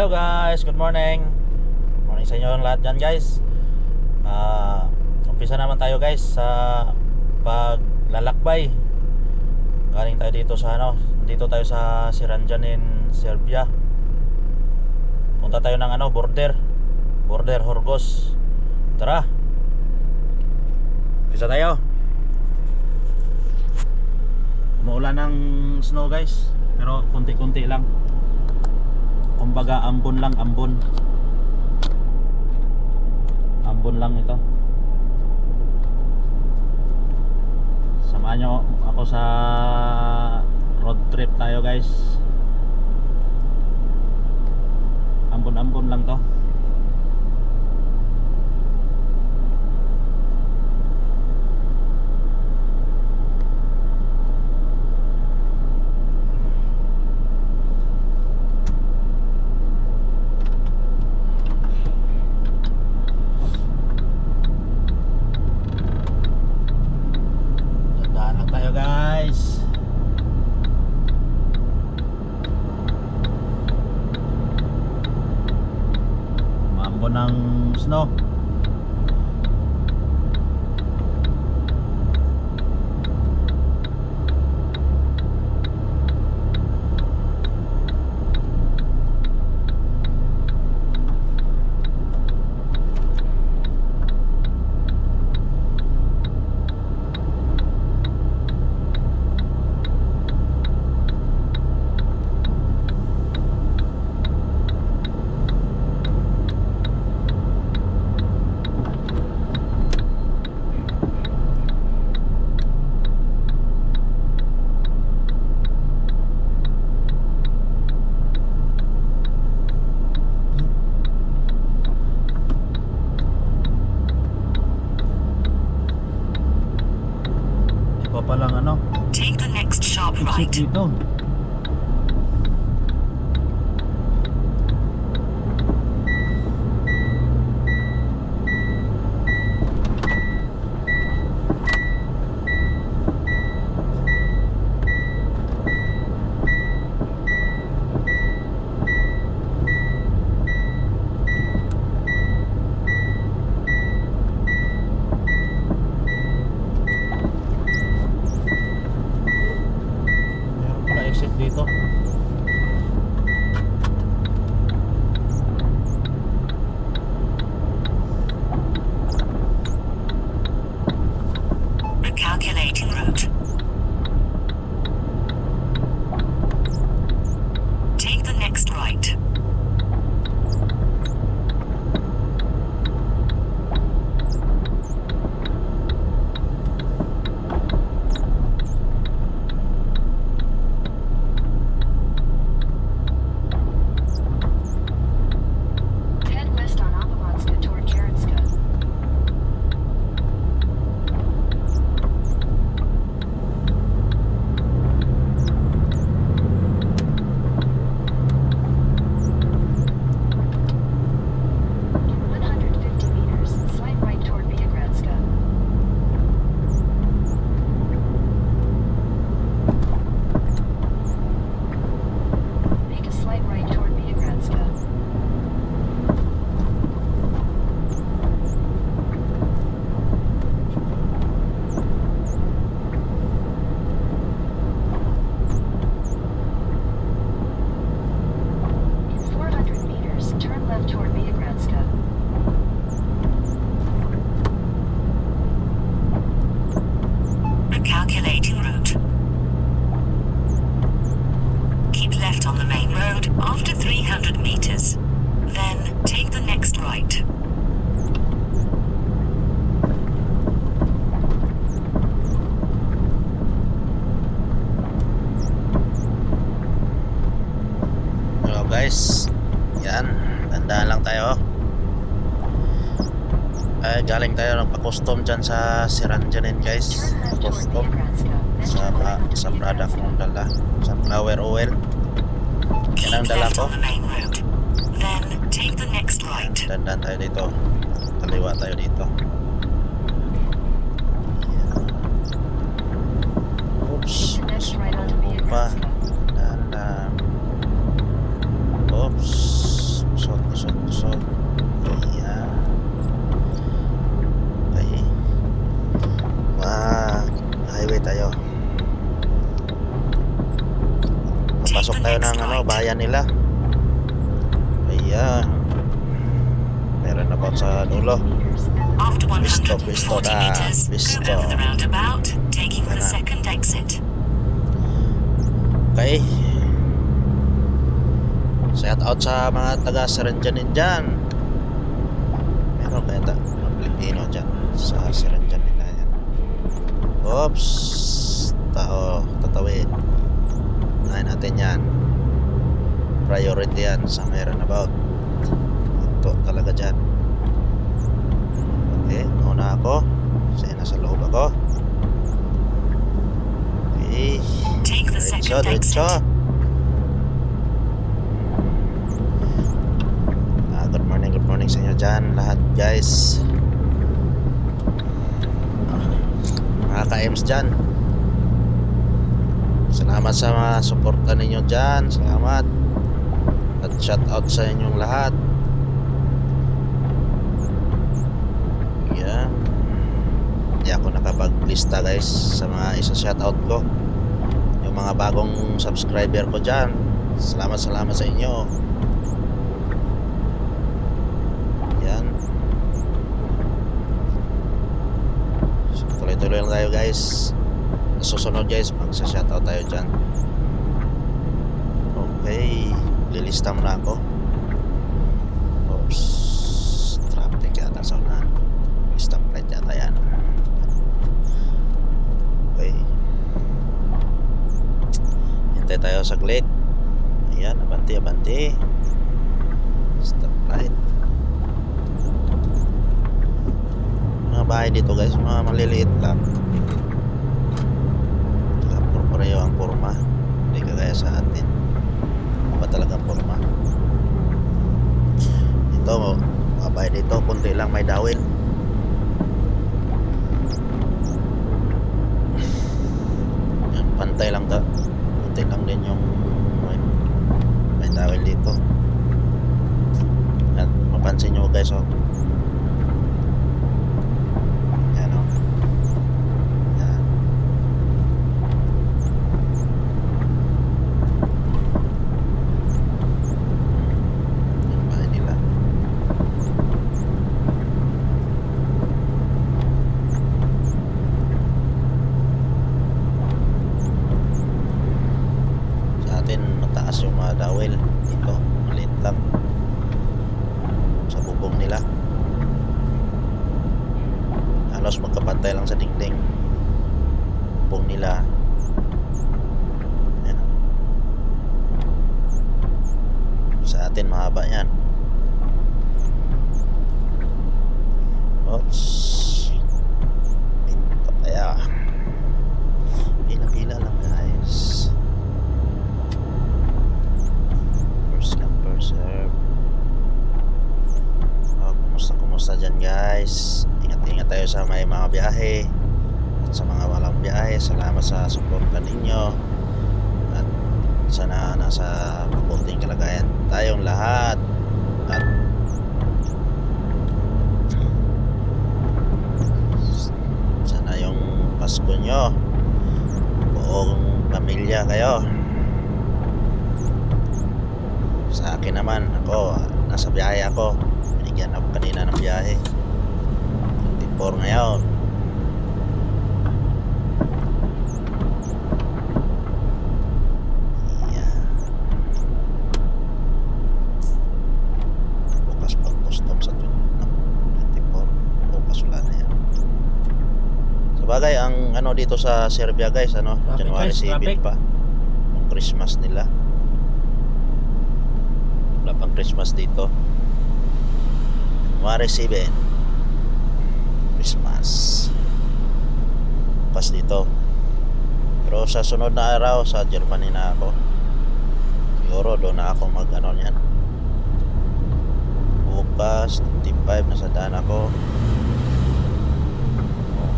Hello guys, good morning. Morning sa inyo lahat dyan guys. Ah, Umpisa naman tayo guys sa paglalakbay. Galing tayo dito sa ano Dito tayo sa Siranjan in Serbia. Punta tayo ng ano, border. Border Horgos. Tara. Umpisa tayo. Umuulan ng snow guys Pero konti-konti lang kumbaga ambon lang ambon. Ambon lang ito. Samahan nyo ako sa road trip tayo guys. Ambon ambon lang to Tandaan lang tayo guys Mambo ng snow Iba palang ano Take the next sharp Exit apa? Dalam ops pesawat pesawat pesawat. Iya. Hai wah highway tayo masuk tayo nang ano bayan nila ayan meron about sa dulo After 140 meters, turn taking the second exit. Okay. Shout out sa mga taga Saranjanin dyan. Meron kaya ta mga Pilipino dyan sa Saranjanin na yan. Oops. Tao, tatawid. Unahin natin yan. Priority yan sa mayroon about. Ito talaga dyan. Okay, una ako. Kasi nasa loob ako. Okay. Take the second exit. Ah, good morning, good morning sa inyo dyan lahat guys. Mga ka-EMS dyan. Salamat sa mga suporta ninyo dyan. Salamat. At shout out sa inyong lahat. Yan. Hindi ako nakapaglista guys sa mga isa shout out ko. Mga bagong subscriber ko dyan. Salamat, salamat sa inyo. Yan. So, tuloy-tuloy lang tayo guys. Susunod guys, magsa-shoutout tayo dyan. Okay. Lilista muna ako. Oops. Traffic yata sa unahan. Stoplight yata yan. Okay. Hintay tayo saglit. Ayan, abanti, abanti. Stoplight. Mga bahay dito guys, mga maliliit lang. Puro-pareho ang forma. Hindi kagaya sa atin. Iba talagang forma. Ito, mga bahay dito, kunti lang may dawil. Yan, pantay lang to. Kunti lang din yung may, may dito. At mapansin nyo guys, oh. Yan o. Yan. Yung bahay nila. Sa atin mataas yung mga dawil. Dito, maliit lang. Sa bubong nila halos magkapantay lang sa dingding bubong nila Ayan. Sa atin mahaba yan. Oops. Kaya pila-pila lang guys. First come first Oh, kumusta kumusta dyan guys? Ingat-ingat tayo sa may mga biyahe at sa mga walang biyahe. Salamat sa suporta ninyo sana nasa mabuting kalagayan. Tayong lahat. At sana yung Pasko nyo. Buong pamilya kayo. Sa akin naman ako nasa biyahe ako. Binigyan ako kanina ng biyahe. 24 ngayon Yan. bukas pag custom sa 24 bukas wala na yan sa bagay ang ano dito sa Serbia guys ano Traffic, January guys, 7 traffic. pa. Yung Christmas nila. Wala pang Christmas dito. January 7 Christmas. Bukas dito. Pero sa sunod na araw sa Germany na ako. Siguro doon na ako mag ano yan bukas 25 nasa daan ako Oh,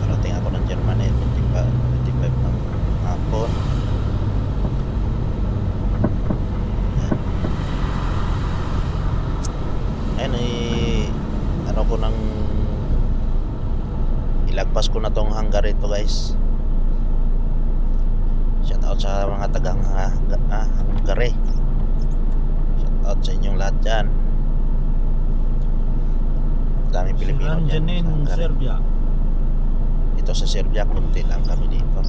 parating ako ng Germany 25, 25 ng hapon Yan. ayun eh ano ko nang ilagpas ko na tong hanggar ito guys shout out sa mga tagang ah, ga- ah, Hungary. Shout out sa inyong lahat dyan. Daming Pilipino dyan. Hungary. Serbia. Dito sa Serbia, kunti lang kami dito.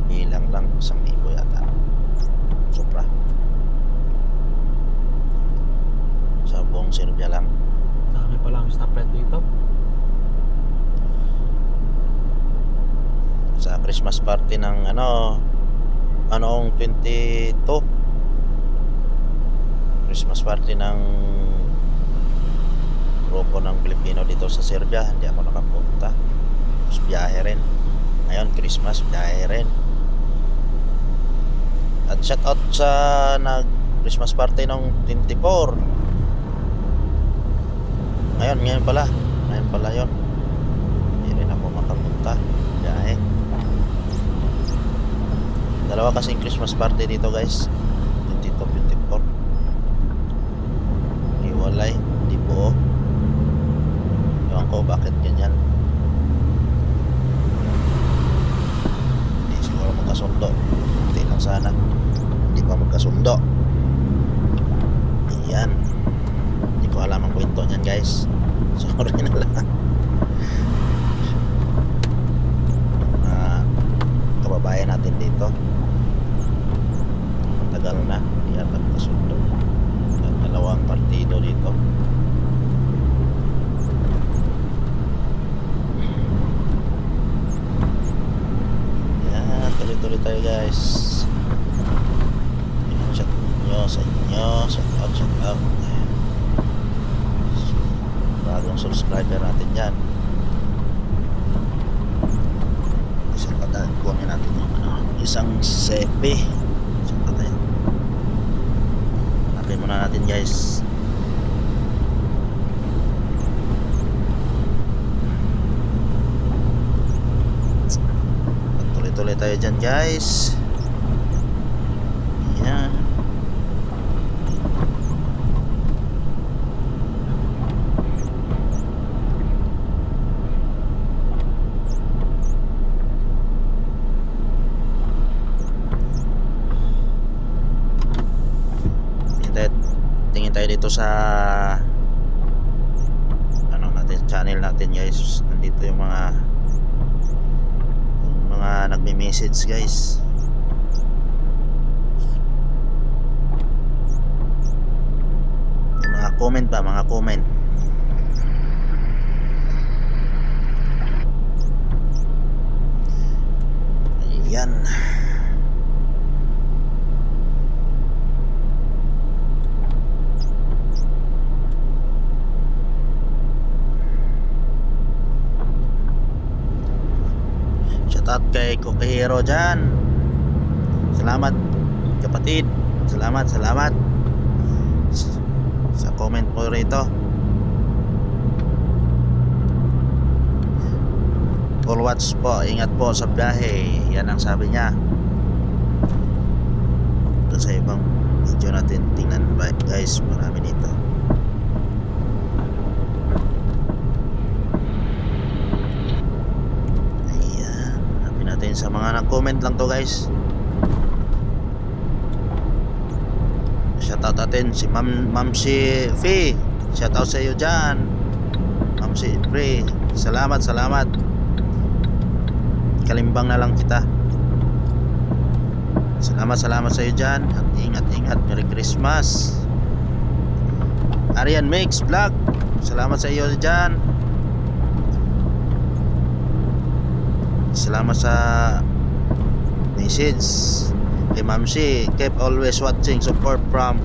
Mabilang lang, isang libo yata. Sobra. Sa buong Serbia lang. Dami pa lang stoplight dito. Sa Christmas party ng ano, anong 22. Christmas party ng grupo ng Pilipino dito sa Serbia. Hindi ako nakapunta. Tapos biyahe rin. Ngayon, Christmas, biyahe rin. At shout out sa nag Christmas party ng 24. Ngayon, ngayon pala. Ngayon pala yon. Hindi rin ako makapunta. Dalawa kasing Christmas party dito guys. 22, 24. Iwalay. Di buo. Ewan ko bakit ganyan. Hindi siguro magkasundo. Hindi lang sana. Hindi pa magkasundo. Ayan. Hindi ko alam ang kwento niyan guys. Sorry na lang. Tayo dyan guys. Yan. Tingin tayo, dito sa ano natin, channel natin guys. Nandito yung mga nagme-message guys. Yung mga comment ba, mga comment. Ayan. Shoutout Kokihiro dyan. Salamat kapatid. Salamat, salamat. Sa comment mo rito. Full watch po. Ingat po sa biyahe. Yan ang sabi niya. Ito sa ibang video natin. Tingnan guys. Marami dito. Ayan. Hanapin natin sa mga nag-comment lang to guys. Shoutout natin si Ma'am Ma'am si Fee. Shoutout sa iyo diyan. Ma'am si Fee. Salamat, salamat. Kalimbang na lang kita. Salamat, salamat sa iyo diyan. At ingat, ingat. Merry Christmas. Arian Mix Vlog. Salamat sa iyo diyan. Salamat sa message kay Ma'am Si. Keep always watching support from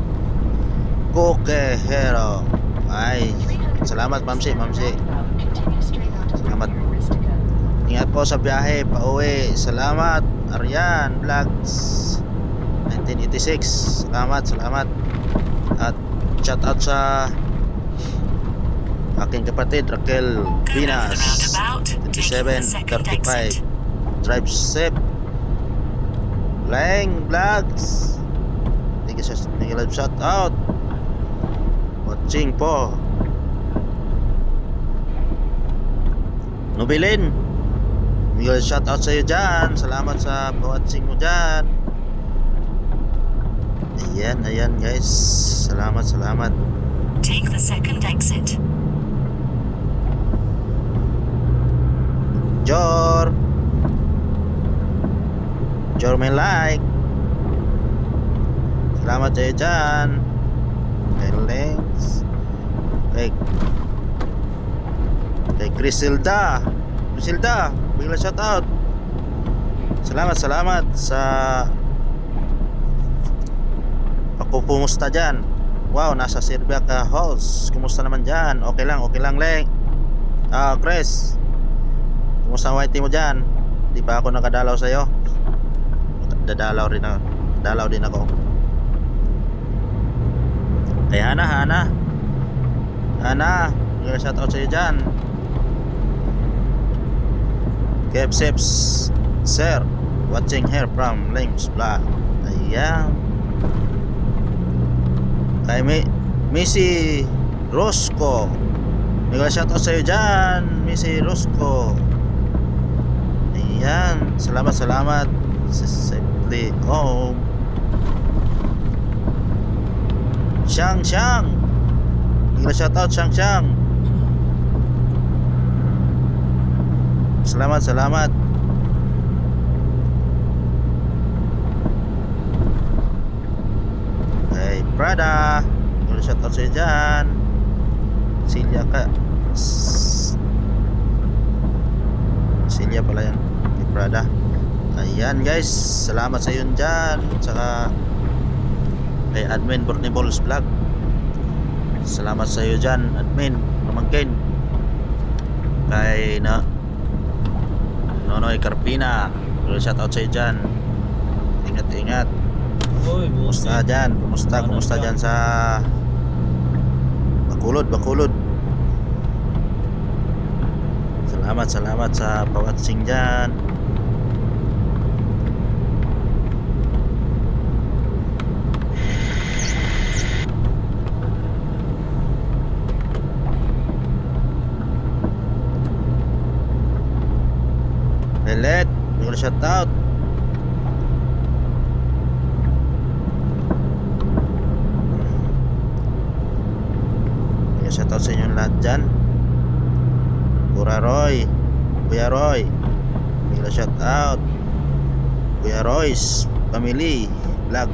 Koke Hero. Ay, salamat Ma'am Si, Ma'am onto Salamat. Ingat po sa biyahe, pauwi. Salamat, Arian Vlogs 1986. Salamat, salamat. At shout out sa aking kapatid Raquel Go over the Pinas. roundabout. Taking the second 27, 35. exit. Drive safe. Lang Vlogs. Thank you, thank you, shout out. Watching po. Nobilin. Miguel, shout out sa iyo dyan. Salamat sa watching mo dyan. Ayan, ayan guys. Salamat, salamat. Take the second exit. Jor. Jor may like. Salamat sa iyo dyan. Lengs. Kay Kay Crisilda. Crisilda, bigla shout out. Salamat, salamat sa pagpupumusta dyan. Wow, nasa Serbia ka, host. Kumusta naman dyan? Okay lang, okay lang, Leng. Ah, Chris. Kumusta ang whitey mo dyan? Di ba ako nakadalaw sa'yo? Dadalaw rin ako. Dalaw din ako. Kay Hana, Hana. Hana, bigla shout out sa'yo dyan. Kev Sips, Sir, watching here from Lames Vlog. Ayan. Kay Mi Missy Rosco. Mega shoutout sa iyo dyan, Missy Rosco. Ayan. Salamat, salamat. Safely home. Shang Shang. Mega shoutout Shang Shang. Salamat, salamat. Hey, Prada. Mula shoutout sa'yo dyan. Silya ka. Silya pala yan. Prada. Ayan guys. Salamat sa yun dyan. Tsaka kay Admin Bornibal's Vlog. Salamat sa iyo dyan, Admin. Namangkin. Kay na Nonoy Carpina. Mula shoutout sa iyo dyan. Ingat, ingat. Uy, Kumusta dyan? Kumusta? Ano Kumusta dyan sa Bakulod, Bakulod. Salamat, salamat sa pawatsing dyan. Lelet, yung shout out. Kaya shoutout sa inyong lahat dyan. Pura Roy. Kuya Roy. Bigla shoutout Kuya Roy's Family Vlog.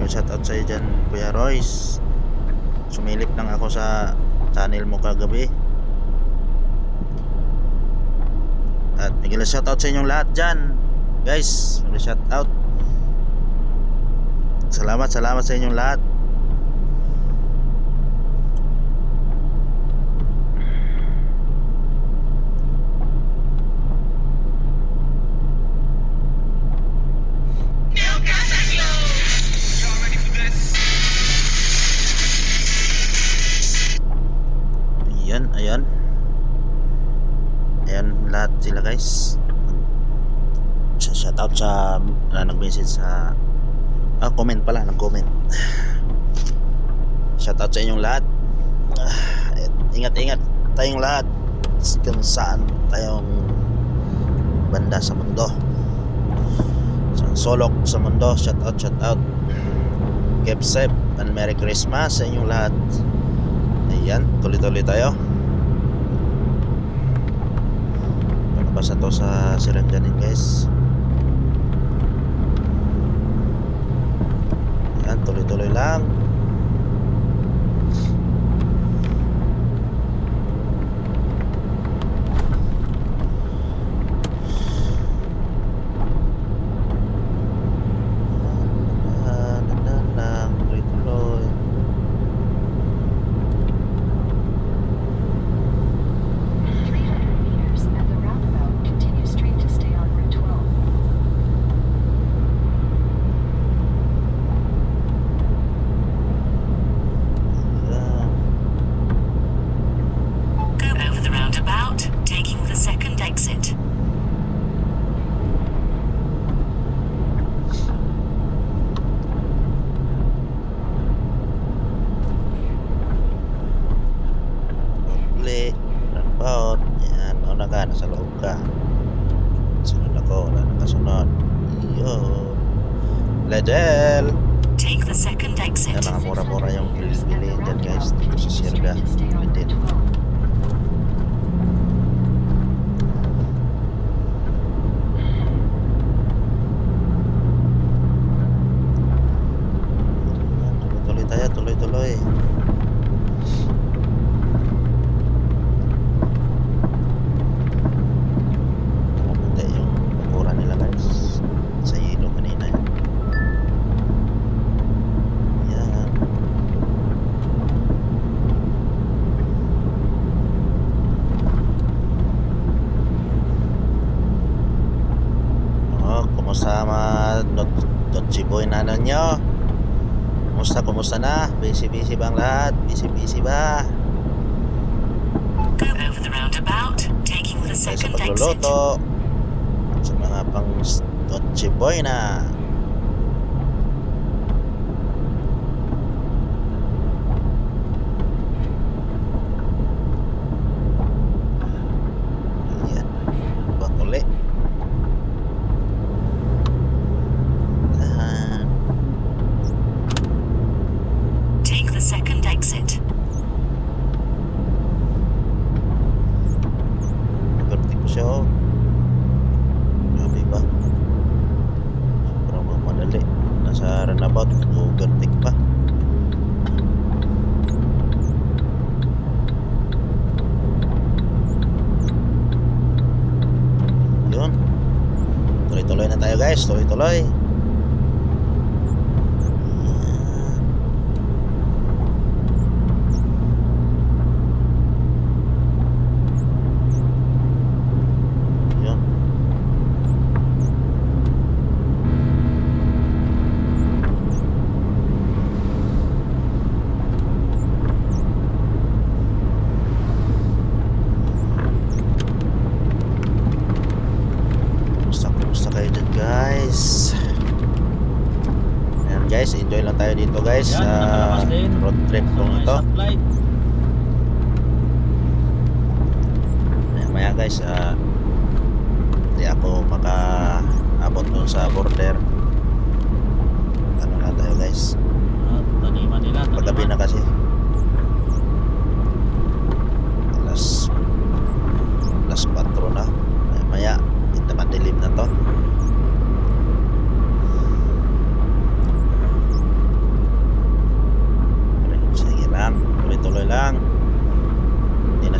Kaya shoutout sa iyo dyan Kuya Roy's. Sumilip lang ako sa channel mo kagabi At bigla shoutout sa inyong lahat dyan. Guys Bigla shoutout Salamat salamat sa inyong lahat guys. Sa shout out sa na nag-message sa ah, comment pala, nag-comment. Shout out sa inyong lahat. Ah, Ingat-ingat tayong lahat kung saan tayong banda sa mundo. Sa solok sa mundo, shout out, shout out. Keep safe and Merry Christmas sa inyong lahat. Ayan, tuloy-tuloy tayo. Na to sa Siranjanin guys. Ayan, tuloy-tuloy lang. inyo? Kumusta, kumusta na? Busy-busy bang lahat? Busy-busy ba? Go over taking the second exit. Sa pagluluto, sa mga pang dotche boy na.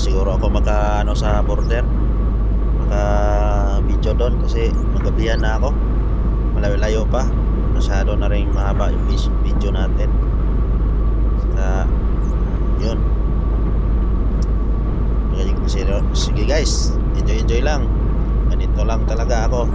siguro ako maka ano sa border. Maka video doon kasi magabihan na ako. Malayo-layo pa. Masyado na rin mahaba yung video natin. Sa yun. Sige guys. Enjoy enjoy lang. Ganito lang talaga ako.